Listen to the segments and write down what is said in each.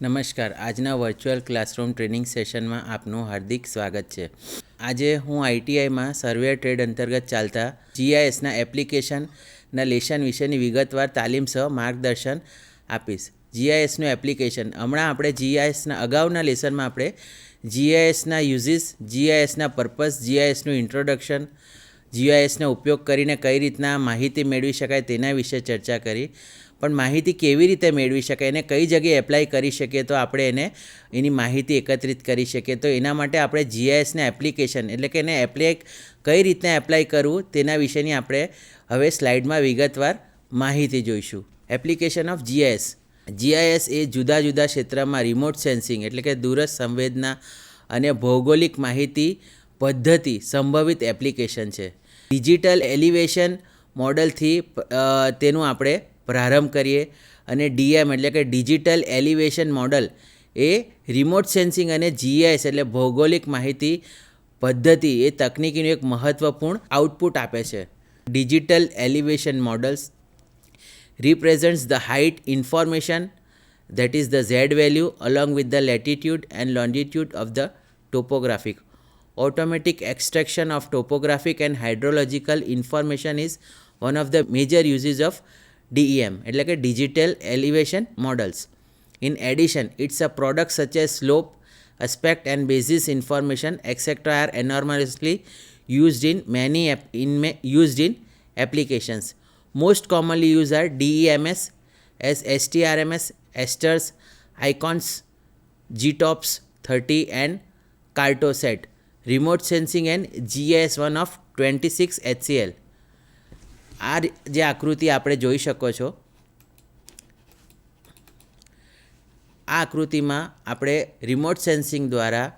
નમસ્કાર. આજના virtual classroom training સેશનમાં આપનું હાર્દિક સ્વાગત છે. આજે હું આઈટીઆઈમાં સર્વે ટ્રેડ અંતર્ગત ચાલતા જીઆઈએસના એપ્લિકેશનના લેશન વિશેની વિગતવાર તાલીમ સહ માર્ગદર્શન આપીશ. જીઆઈએસનું એપ્લિકેશન હમણાં આપણે જીઆઈએસના અગાઉના લેસનમાં આપણે જીઆઈએસના યુઝિસ જીઆઈએસના પર્પસ જીઆઈએસનું ઇન્ટ્રોડક્શન જીઆઈએસનો ઉપયોગ કરીને કઈ રીતના માહિતી મેળવી શકાય તેના વિશે ચર્ચા કરી. પણ માહિતી કેવી રીતે મેળવી શકાય એને કઈ જગ્યાએ એપ્લાય કરી શકીએ, તો આપણે એને એની માહિતી એકત્રિત કરી શકીએ. તો એના માટે આપણે જીઆઈએસને એપ્લિકેશન એટલે કે એને એપ્લાય કઈ રીતના એપ્લાય કરવું, તેના વિશેની આપણે હવે સ્લાઇડમાં વિગતવાર માહિતી જોઈશું. એપ્લિકેશન ઓફ જીઆઈએસ જીઆઈએસ એ જુદા જુદા ક્ષેત્રમાં રિમોટ સેન્સિંગ એટલે કે દૂરસ્થ સંવેદના અને ભૌગોલિક માહિતી પદ્ધતિ સંભવિત એપ્લિકેશન છે. ડિજિટલ એલિવેશન મોડલથી તેનું આપણે પ્રારંભ કરીએ અને ડીએમ એટલે કે ડિજિટલ એલિવેશન મોડલ એ રિમોટ સેન્સિંગ અને જીઆઈએસ એટલે ભૌગોલિક માહિતી પદ્ધતિ એ તકનીકીનું એક મહત્ત્વપૂર્ણ આઉટપુટ આપે છે digital elevation models represents the height information that is the z value along with the latitude and longitude of the topographic automatic extraction of topographic and hydrological information is one of the major uses of DEM એટલે કે digital elevation models in addition it's a product such as slope aspect and basis information etc are enormously used in many app- in ma- used in applications most commonly used are DEMS as STRMS, Esters, Icons, GTOPS 30 and Cartosat. Remote sensing and GIS1 of 26 HCL. આ જે આકૃતિ આપણે જોઈ શકો છો, આ આકૃતિમાં આપણે રિમોટ સેન્સિંગ દ્વારા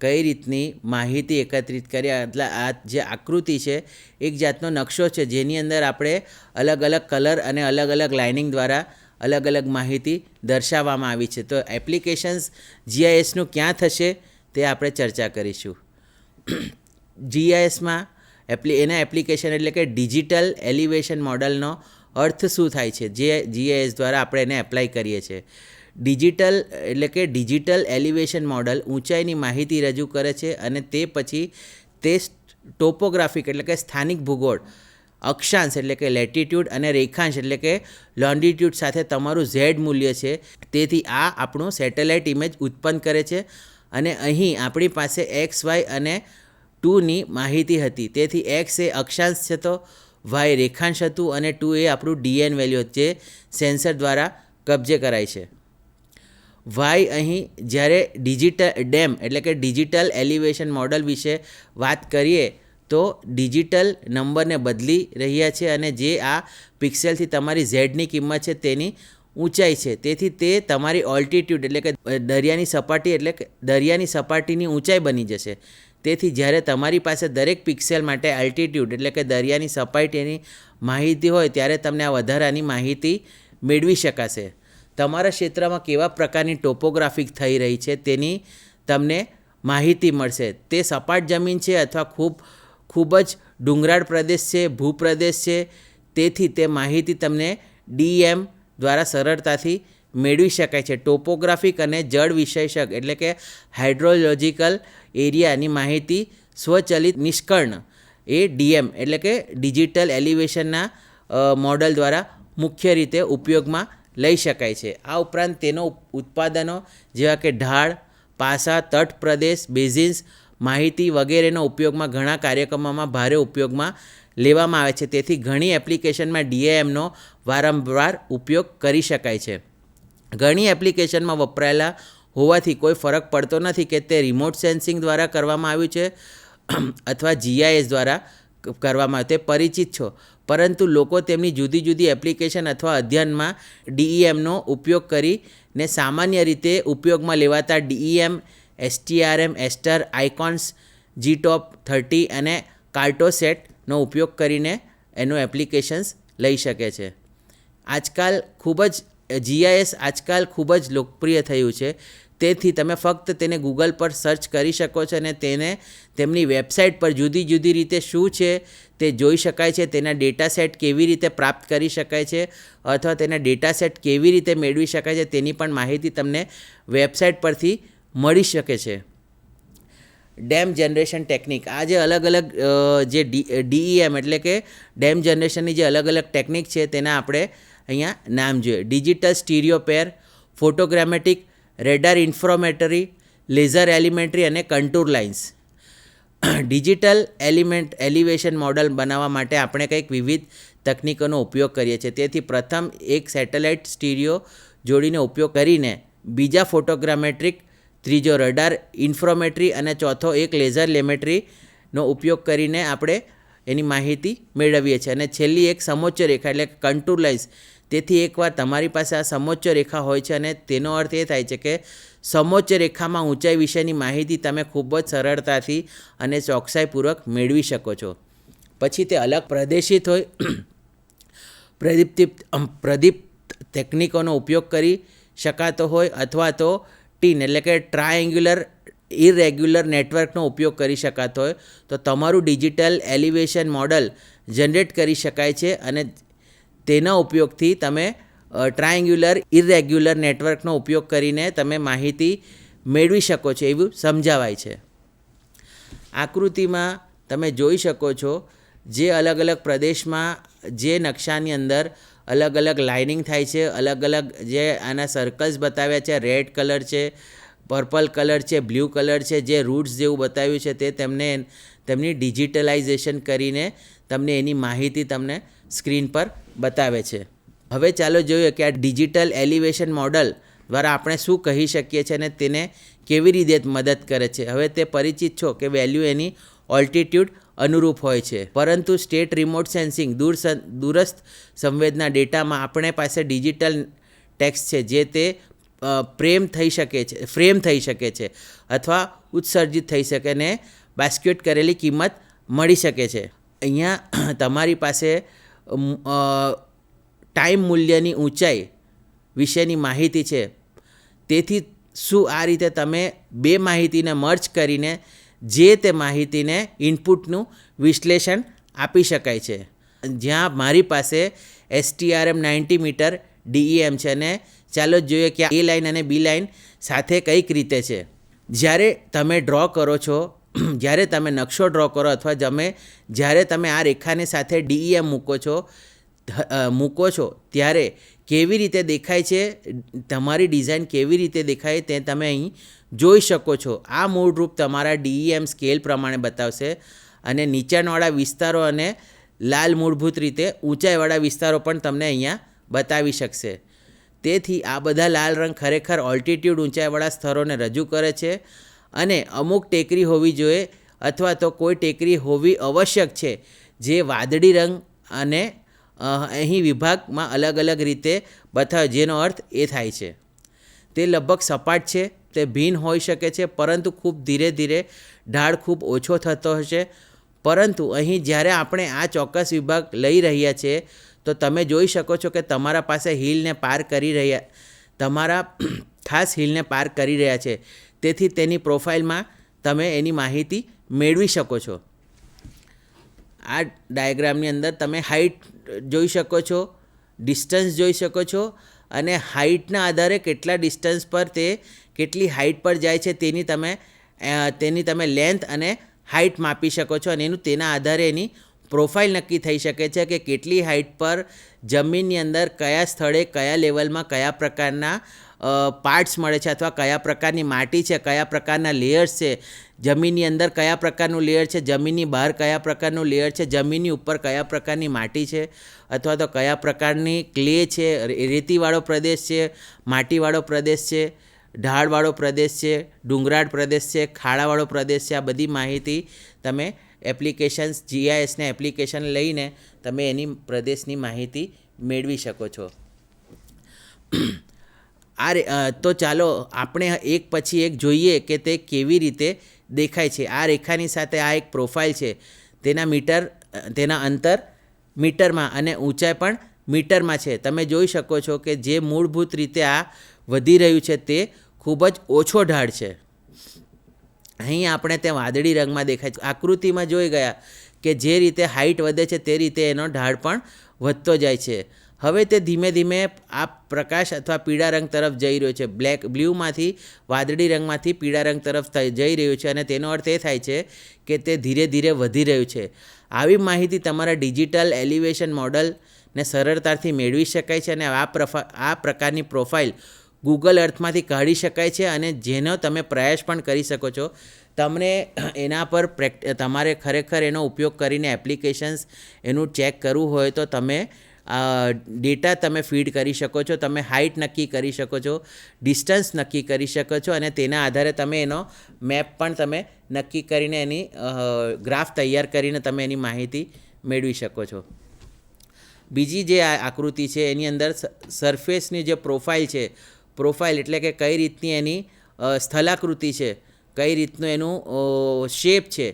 કઈ રીતની માહિતી એકત્રિત કરી એટલે આ જે આકૃતિ છે, એક જાતનો નકશો છે, જેની અંદર આપણે અલગ અલગ કલર અને અલગ અલગ લાઇનિંગ દ્વારા અલગ અલગ માહિતી દર્શાવવામાં આવી છે. તો એપ્લિકેશન્સ જીઆઈએસનું ક્યાં થશે તે આપણે ચર્ચા કરીશું. જીઆઈએસમાં એપ્લી, એના એપ્લિકેશન એટલે કે ડિજિટલ એલિવેશન મોડલનો અર્થ શું થાય છે? જે જીએએસ દ્વારા આપણે એને એપ્લાય કરીએ છીએ. ડિજિટલ એટલે કે ડિજિટલ એલિવેશન મોડલ ઊંચાઈની માહિતી રજૂ કરે છે અને તે પછી તે ટોપોગ્રાફિક એટલે કે સ્થાનિક ભૂગોળ, અક્ષાંશ એટલે કે લેટિટ્યૂડ અને રેખાંશ એટલે કે લોન્ડિટ્યૂડ સાથે તમારું ઝેડ મૂલ્ય છે. તેથી આ આપણું સેટેલાઇટ ઇમેજ ઉત્પન્ન કરે છે અને અહીં આપણી પાસે એક્સ વાય અને ટુની માહિતી હતી. તેથી એક્સ એ અક્ષાંશ હતો વાય રેખાંશ હતું અને ટુ એ આપણું ડીએન વેલ્યુ જે સેન્સર દ્વારા કબજે કરાય છે. વાય અહીં જ્યારે ડિજિટલ ડેમ એટલે કે ડિજિટલ એલિવેશન મોડલ વિશે વાત કરીએ, તો ડિજિટલ નંબરને બદલી રહ્યા છે અને જે આ પિક્સેલથી તમારી ઝેડની કિંમત છે તેની ઊંચાઈ છે. તેથી તે તમારી ઓલ્ટિટ્યૂડ એટલે કે દરિયાની સપાટી એટલે કે દરિયાની સપાટીની ઊંચાઈ બની જશે. તેથી જ્યારે તમારી પાસે દરેક પિક્સેલ માટે આલ્ટિટ્યૂડ એટલે કે દરિયાની સપાટીની માહિતી હોય ત્યારે તમને આ વધારાની માહિતી મેળવી શકાશે. તમારા ક્ષેત્રમાં કેવા પ્રકારની ટોપોગ્રાફિક થઈ રહી છે તેની તમને માહિતી મળશે. તે સપાટ જમીન છે અથવા ખૂબ ખૂબ જ ડુંગરાળ પ્રદેશ છે, ભૂપ્રદેશ છે, તેથી તે માહિતી તમને ડીએમ દ્વારા સરળતાથી મેળવી શકાય છે. ટોપોગ્રાફિક અને જળ વિશેષક એટલે કે હાઇડ્રોલોજિકલ એરિયાની માહિતી સ્વચલિત નિષ્કર્ણ એ ડીએમ એટલે કે ડિજિટલ એલિવેશનના મોડલ દ્વારા મુખ્ય રીતે ઉપયોગમાં લઈ શકાય છે. આ ઉપરાંત તેનો ઉત્પાદનો જેવા કે ઢાળ, પાસા, તટ પ્રદેશ, બેઝિન્સ માહિતી વગેરેનો ઉપયોગમાં ઘણા કાર્યક્રમોમાં ભારે ઉપયોગમાં લેવામાં આવે છે. તેથી ઘણી એપ્લિકેશનમાં ડીએએમનો વારંવાર ઉપયોગ કરી શકાય છે. ઘણી એપ્લિકેશનમાં વપરાયેલા હોવાથી કોઈ ફરક પડતો નથી કે તે રિમોટ સેન્સિંગ દ્વારા કરવામાં આવ્યું છે, અથવા જીઆઈએસ દ્વારા કરવામાં તે પરિચિત છો. પરંતુ લોકો તેમની જુદી જુદી એપ્લિકેશન અથવા અધ્યયનમાં ડીઈએમનો ઉપયોગ કરીને સામાન્ય રીતે ઉપયોગમાં લેવાતા ડીઈએમ એસટીઆરએમ એસ્ટર આઇકોન્સ જીટોપ થર્ટી અને કાર્ટોસેટનો ઉપયોગ કરીને એનું એપ્લિકેશન્સ લઈ શકે છે. આજકાલ ખૂબ જ જીઆઈએસ આજકાલ ખૂબ જ લોકપ્રિય થયું છે. તેથી તમે ફક્ત તેને ગૂગલ પર સર્ચ કરી શકો છો અને તેને તેમની વેબસાઇટ પર જુદી જુદી રીતે શું છે તે જોઈ શકાય છે. તેના ડેટા સેટ કેવી રીતે પ્રાપ્ત કરી શકાય છે અથવા તેના ડેટા સેટ કેવી રીતે મેળવી શકાય છે તેની પણ માહિતી તમને વેબસાઇટ પરથી મળી શકે છે. DEM generation technique. આ જે અલગ અલગ જે ડીઈએમ એટલે કે ડેમ જનરેશનની જે અલગ અલગ ટેકનિક છે તેના આપણે અહીંયા નામ જોઈએ. Digital stereo pair photogrammetric radar interferometry laser altimetry અને contour lines digital element elevation model બનાવવા માટે આપણે કંઈક વિવિધ તકનીકોનો ઉપયોગ કરીએ છીએ. તેથી પ્રથમ એક સેટેલાઇટ સ્ટીરિયો જોડીને ઉપયોગ કરીને બીજા ફોટોગ્રામેટ્રિક ત્રીજો રડાર ઇન્ફ્રોમેટ્રી અને ચોથો એક લેઝર લેમેટ્રીનો ઉપયોગ કરીને આપણે એની માહિતી મેળવીએ છીએ. અને છેલ્લી એક સમોચ્ચ રેખા એટલે કન્ટુર લાઇન્સ તેથી એકવાર તમારી પાસે આ સમોચ્ચ રેખા હોય છે અને તેનો અર્થ એ થાય છે કે સમોચ્ચ રેખામાં ઊંચાઈ વિશેની માહિતી તમે ખૂબ જ સરળતાથી અને ચોકસાઈપૂર્વક મેળવી શકો છો. પછી તે અલગ પ્રદેશિત હોય. પ્રદીપ્તિ અમ, પ્રદીપ્ત ટેકનિકોનો ઉપયોગ કરી શકાતો હોય અથવા તો ટીન એટલે કે ટ્રાયેંગ્યુલર ઇરેગ્યુલર નેટવર્કનો ઉપયોગ કરી શકાતો હોય. તો તમારું ડિજિટલ એલિવેશન મોડલ જનરેટ કરી શકાય છે અને તેના ઉપયોગથી તમે ટ્રાયેંગ્યુલર ઇરેગ્યુલર નેટવર્કનો ઉપયોગ કરીને તમે માહિતી મેળવી શકો છો એવું સમજાવાય છે. આકૃતિમાં તમે જોઈ શકો છો જે અલગ અલગ પ્રદેશમાં જે નકશાની અંદર અલગ અલગ લાઇનિંગ થાય છે, અલગ અલગ જે આના સર્કલ્સ બતાવ્યા છે રેડ કલર છે પર્પલ કલર છે બ્લુ કલર છે, જે રૂટ્સ જેવું બતાવ્યું છે તે તેમને, તેમની ડિજિટલાઇઝેશન કરીને તમને એની માહિતી તમને સ્ક્રીન પર બતાવે છે. હવે ચાલો જોઈએ કે આ ડિજિટલ એલિવેશન મોડલ દ્વારા આપણે શું કહી શકીએ છીએ અને તેને કેવી રીતે મદદ કરે છે. હવે તે પરિચિત છો કે વેલ્યુ એની ઓલ્ટિટ્યૂડ અનુરૂપ હોય છે. પરંતુ સ્ટેટ રિમોટ સેન્સિંગ દૂર દૂરસ્થ સંવેદના ડેટામાં આપણે પાસે ડિજિટલ ટેક્સ છે જે તે પ્રેમ થઈ શકે છે, ફ્રેમ થઈ શકે છે અથવા ઉત્સર્જિત થઈ શકે ને બાસ્ક્યુટ કરેલી કિંમત મળી શકે છે. અહીંયા તમારી પાસે ટાઈમ મૂલ્યની ઊંચાઈ વિશેની માહિતી છે. તેથી શું આ રીતે તમે બે માહિતીને મર્જ કરીને જે તે માહિતીને ઇનપુટનું વિશ્લેષણ આપી શકાય છે. જ્યાં મારી પાસે એસટીઆરએમ નાઇન્ટી મીટર ડીઈએમ છે અને ચાલો જોઈએ કે એ લાઇન અને બી લાઇન સાથે કંઈક રીતે છે. જ્યારે તમે ડ્રો કરો છો જ્યારે તમે નકશો ડ્રો કરો અથવા તમે જ્યારે તમે આ રેખાની સાથે ડીઈએમ મૂકો છો મૂકો છો, ત્યારે કેવી રીતે દેખાય છે, તમારી ડિઝાઇન કેવી રીતે દેખાય તે તમે અહીં જોઈ શકો છો. આ મૂળરૂપ તમારા ડીઈએમ સ્કેલ પ્રમાણે બતાવશે અને નીચાણવાળા વિસ્તારો અને લાલ મૂળભૂત રીતે ઊંચાઈવાળા વિસ્તારો પણ તમને અહીંયા બતાવી શકશે. તેથી આ બધા લાલ રંગ ખરેખર ઓલ્ટિટ્યૂડ ઊંચાઈવાળા સ્થળોને રજૂ કરે છે. અને અમુક ટેકરી હોવી જોઈએ અથવા તો કોઈ ટેકરી હોવી આવશ્યક છે, જે વાદળી રંગ અને અહીં વિભાગમાં અલગ અલગ રીતે બતાવે, જેનો અર્થ એ થાય છે. તે લગભગ સપાટ છે, તે ભિન્ન હોઈ શકે છે, પરંતુ ખૂબ ધીરે ધીરે ઢાળ ખૂબ ઓછો થતો હશે. પરંતુ અહીં જ્યારે આપણે આ ચોક્કસ વિભાગ લઈ રહ્યા છીએ, તો તમે જોઈ શકો છો કે તમારા પાસે હિલને પાર કરી રહ્યા, તમારા ખાસ હિલને પાર કરી રહ્યા છે. તેથી તેની પ્રોફાઇલમાં તમે એની માહિતી મેળવી શકો છો. આ ડાયાગ્રામની અંદર તમે હાઇટ જોઈ શકો છો, ડિસ્ટન્સ જોઈ શકો છો અને હાઇટના આધારે કેટલા ડિસ્ટન્સ પર તે કેટલી હાઇટ પર જાય છે તેની તમે તેની તમે લેન્થ અને હાઇટ માપી શકો છો અને એનું તેના આધારે એની પ્રોફાઇલ નક્કી થઈ શકે છે કે કેટલી હાઇટ પર જમીનની અંદર કયા સ્થળે, કયા લેવલમાં, કયા પ્રકારના પાર્ટ્સ મળે છે અથવા કયા પ્રકારની માટી છે, કયા પ્રકારના લેયર્સ છે, જમીનની અંદર કયા પ્રકારનું લેયર છે, જમીનની બહાર કયા પ્રકારનું લેયર છે, જમીનની ઉપર કયા પ્રકારની માટી છે, અથવા તો કયા પ્રકારની ક્લે છે રેતીવાળો પ્રદેશ છે, માટીવાળો પ્રદેશ છે, ઢાળવાળો પ્રદેશ છે, ડુંગરાળ પ્રદેશ છે, ખાડાવાળો પ્રદેશ છે, આ બધી માહિતી તમે એપ્લિકેશન્સ જીઆઈએસને એપ્લિકેશન લઈને તમે એની પ્રદેશની માહિતી મેળવી શકો છો. આ તો ચાલો આપણે એક પછી એક જોઈએ કે તે કેવી રીતે દેખાય છે. આ રેખાની સાથે આ એક પ્રોફાઇલ છે. તેના મીટર તેના અંતર મીટરમાં અને ઊંચાઈ પણ મીટરમાં છે. તમે જોઈ શકો છો કે જે મૂળભૂત રીતે આ વધી રહ્યું છે તે ખૂબ જ ઓછો ઢાળ છે. અહીં આપણે તે વાદળી રંગમાં દેખાય છે. આકૃતિમાં જોઈ ગયા કે જે રીતે હાઇટ વધે છે તે રીતે એનો ઢાળ પણ વધતો જાય છે. હવે તે ધીમે ધીમે આ પ્રકાશ અથવા પીળા રંગ તરફ જઈ રહ્યો છે. બ્લેક, બ્લ્યુમાંથી, વાદળી રંગમાંથી પીળા રંગ તરફ જઈ રહ્યું છે અને તેનો અર્થ એ થાય છે કે તે ધીરે ધીરે વધી રહ્યું છે. આવી માહિતી તમારા ડિજિટલ એલિવેશન મોડલને સરળતાથી મેળવી શકાય છે અને આ પ્રફા, આ પ્રકારની પ્રોફાઇલ ગૂગલ અર્થમાંથી કાઢી શકાય છે અને જેનો તમે પ્રયાસ પણ કરી શકો છો. તમને એના પર તમારે ખરેખર એનો ઉપયોગ કરીને એપ્લિકેશન્સ એનું ચેક કરવું હોય તો તમે ડેટા તમે ફીડ કરી શકો છો, તમે હાઇટ નક્કી કરી શકો છો ડિસ્ટન્સ નક્કી કરી શકો છો અને તેના આધારે તમે એનો મેપ પણ તમે નક્કી કરીને એની ગ્રાફ તૈયાર કરીને તમે એની માહિતી મેળવી શકો છો. બીજી જે આકૃતિ છે, એની અંદર સરફેસની જે પ્રોફાઇલ છે પ્રોફાઇલ એટલે કે કઈ રીતની એની સ્થલાકૃતિ છે, કઈ રીતનું એનું શેપ છે,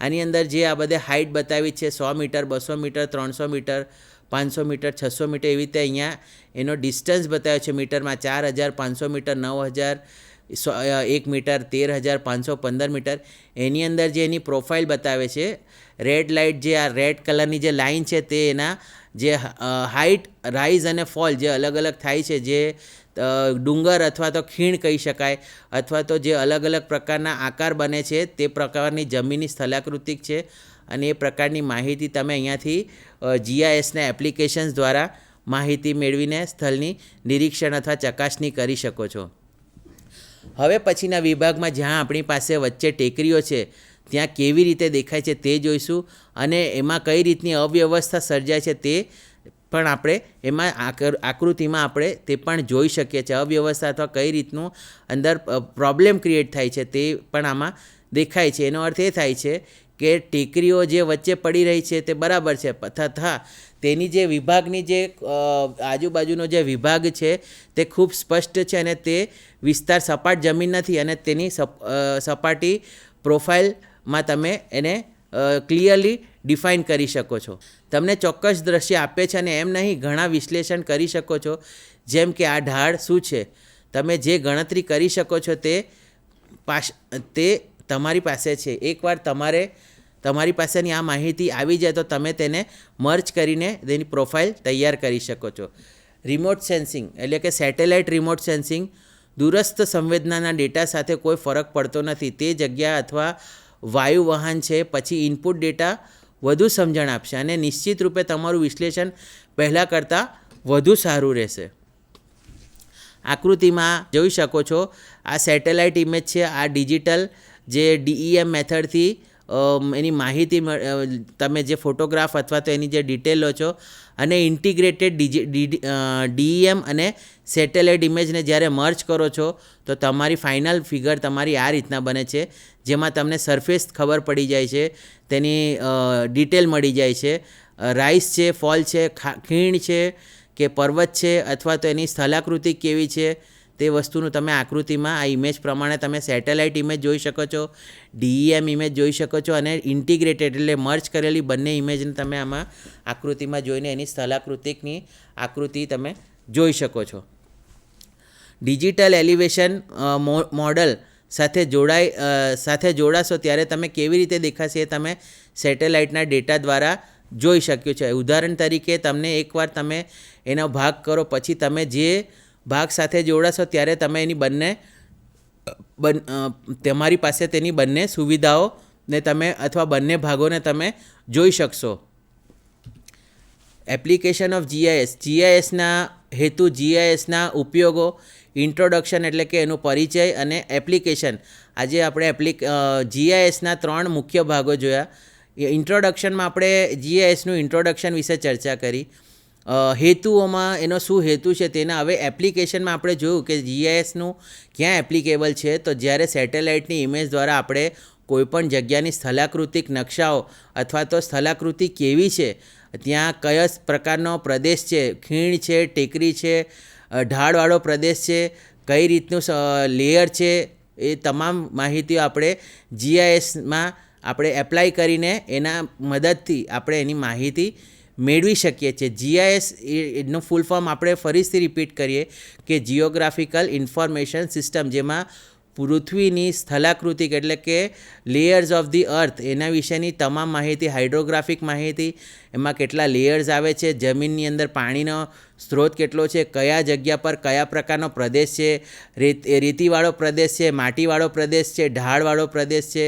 આની અંદર જે આ બધે હાઇટ બતાવી છે, સો મીટર, બસો મીટર, ત્રણસો મીટર પાંચસો મીટર, છસો મીટર એવી રીતે અહીંયા એનો ડિસ્ટન્સ બતાવ્યો છે મીટરમાં. ચાર હજાર પાંચસો મીટર, નવ હજાર એક મીટર, તેર હજાર પાંચસો પંદર મીટર. એની અંદર જે એની પ્રોફાઇલ બતાવે છે રેડ લાઇટ જે આ રેડ કલરની જે લાઇન છે તે એના જે હાઇટ રાઇઝ અને ફોલ જે અલગ અલગ થાય છે, જે ડુંગર અથવા તો ખીણ કહી શકાય અથવા તો જે અલગ અલગ પ્રકારના આકાર બને છે તે પ્રકારની જમીનની સ્થલાકૃતિક છે અને એ પ્રકારની માહિતી તમે અહીંયાથી જીઆઈએસના એપ્લિકેશન્સ દ્વારા માહિતી મેળવીને સ્થળની નિરીક્ષણ અથવા ચકાસણી કરી શકો છો. હવે પછીના વિભાગમાં જ્યાં આપણી પાસે વચ્ચે ટેકરીઓ છે, ત્યાં કેવી રીતે દેખાય છે તે જોઈશું અને એમાં કઈ રીતની અવ્યવસ્થા સર્જાય છે તે પણ આપણે એમાં આકૃતિમાં આપણે તે પણ જોઈ શકીએ છીએ. અવ્યવસ્થા અથવા કઈ રીતનું અંદર પ્રોબ્લેમ ક્રિએટ થાય છે તે પણ આમાં દેખાય છે. એનો અર્થ એ થાય છે કે ટેકરીઓ જે વચ્ચે પડી રહી છે તે બરાબર છે. તથા તેની જે વિભાગની જે આજુબાજુનો જે વિભાગ છે તે ખૂબ સ્પષ્ટ છે અને તે વિસ્તાર સપાટ જમીન નથી અને તેની સપાટી પ્રોફાઇલમાં તમે એને ક્લિયરલી ડિફાઇન કરી શકો છો. તમને ચોક્કસ દ્રશ્ય આપે છે અને એમ નહીં, ઘણા વિશ્લેષણ કરી શકો છો. જેમ કે આ ઢાળ શું છે? તમે જે ગણતરી કરી શકો છો તે પાસ તે તમારી પાસે છે. એકવાર તમારે, તમારી પાસેની આ માહિતી આવી જાય તો તમે તેને મર્જ કરીને તેની પ્રોફાઇલ તૈયાર કરી શકો છો. રિમોટ સેન્સિંગ એટલે કે સેટેલાઇટ રિમોટ સેન્સિંગ, દૂરસ્થ સંવેદનાના ડેટા સાથે કોઈ ફરક પડતો નથી. તે જગ્યા અથવા વાયુ વાહન છે, પછી ઇનપુટ ડેટા વધુ સમજણ આપશે અને નિશ્ચિત રૂપે તમારું વિશ્લેષણ પહેલાં કરતાં વધુ સારું રહેશે. આકૃતિમાં જોઈ શકો છો, આ સેટેલાઇટ ઇમેજ છે, આ ડિજિટલ જે ડીઈએમ મેથડથી એની માહિતી તમે જે ફોટોગ્રાફ અથવા તો એની જે ડિટેલ લો છો અને ઇન્ટિગ્રેટેડ ડીઈએમ અને સેટેલાઇટ ઇમેજને જ્યારે મર્ચ કરો છો, તો તમારી ફાઇનલ ફિગર તમારી આ રીતના બને છે. જેમાં તમને સરફેસ ખબર પડી જાય છે, તેની ડિટેલ મળી જાય છે. રાઈસ છે ફોલ છે ખીણ છે કે પર્વત છે અથવા તો એની સ્થલાકૃતિ કેવી છે તે વસ્તુનું તમે આકૃતિમાં આ ઇમેજ પ્રમાણે તમે સેટેલાઇટ ઇમેજ જોઈ શકો છો ડીઈએમ ઇમેજ જોઈ શકો છો અને ઇન્ટિગ્રેટેડ એટલે મર્ચ કરેલી બંને ઇમેજને તમે આમાં આકૃતિમાં જોઈને એની સ્થલાકૃતિકની આકૃતિ તમે જોઈ શકો છો. ડિજિટલ એલિવેશન મોડલ સાથે જોડાય સાથે જોડાશો ત્યારે તમે કેવી રીતે દેખાશે એ તમે સેટેલાઇટના ડેટા દ્વારા જોઈ શક્યો છે. ઉદાહરણ તરીકે તમને એકવાર તમે એનો ભાગ કરો, પછી તમે જે ભાગ સાથે જોડાશો ત્યારે તમે એની બંને, બન તમારી પાસે તેની બંને સુવિધાઓ ને તમે અથવા બંને ભાગોને તમે જોઈ શકશો. Application of GIS. જીઆઈએસના હેતુ, જીઆઈએસના ઉપયોગો ઇન્ટ્રોડક્શન એટલે કે એનો પરિચય અને એપ્લિકેશન આજે આપણે એપ્લિક જીઆઈએસના ત્રણ મુખ્ય ભાગો જોયા. ઇન્ટ્રોડક્શનમાં આપણે જીઆઈએસનું ઇન્ટ્રોડક્શન વિશે ચર્ચા કરી. હેતુઓમાં એનો શું હેતુ છે તેના હવે એપ્લિકેશનમાં આપણે જોયું કે જીઆઈએસનું ક્યાં એપ્લિકેબલ છે. તો જ્યારે સેટેલાઇટની ઇમેજ દ્વારા આપણે કોઈપણ જગ્યાની સ્થલાકૃતિક નકશાઓ અથવા તો સ્થલાકૃતિ કેવી છે, ત્યાં કયા પ્રકારનો પ્રદેશ છે, ખીણ છે, ટેકરી છે ઢાળવાળો પ્રદેશ છે, કઈ રીતનું લેયર છે, એ તમામ માહિતીઓ આપણે જીઆઈએસમાં આપણે એપ્લાય કરીને એના મદદથી આપણે એની માહિતી મેળવી શકીએ છીએ. જીઆઈએસ એનું ફૂલ ફોર્મ આપણે ફરીથી રિપીટ કરીએ કે જિયોગ્રાફિકલ ઇન્ફોર્મેશન સિસ્ટમ જેમાં પૃથ્વીની સ્થલાકૃતિક એટલે કે લેયર્સ ઓફ ધી અર્થ એના વિશેની તમામ માહિતી હાઇડ્રોગ્રાફિક માહિતી, એમાં કેટલા લેયર્સ આવે છે, જમીનની અંદર પાણીનો સ્ત્રોત કેટલો છે, કયા જગ્યા પર કયા પ્રકારનો પ્રદેશ છે, રેત રેતીવાળો પ્રદેશ છે, માટીવાળો પ્રદેશ છે, ઢાળવાળો પ્રદેશ છે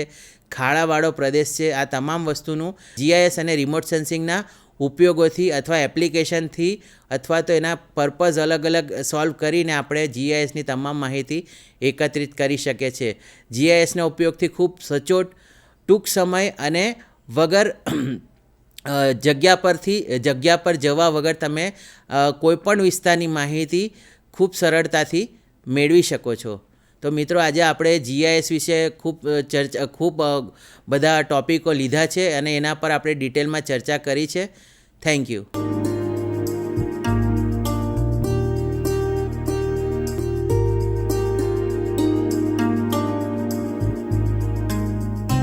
ખાડાવાળો પ્રદેશ છે, આ તમામ વસ્તુનું જીઆઈએસ અને રિમોટ સેન્સિંગના ઉપયોગોથી અથવા એપ્લિકેશનથી અથવા તો એના પર્પઝ અલગ અલગ સોલ્વ કરીને આપણે જીઆઈએસની તમામ માહિતી એકત્રિત કરી શકીએ છીએ. જીઆઈએસના ઉપયોગથી ખૂબ સચોટ, ટૂંક સમય અને વગર જગ્યા પરથી, જગ્યા પર જવા વગર તમે કોઈપણ વિસ્તારની માહિતી ખૂબ સરળતાથી મેળવી શકો છો. તો મિત્રો આજે આપણે જીઆઈએસ વિશે ખૂબ ચર્ચા ખૂબ બધા ટોપિકો લીધા છે અને એના પર આપણે ડિટેલમાં ચર્ચા કરી છે. Thank you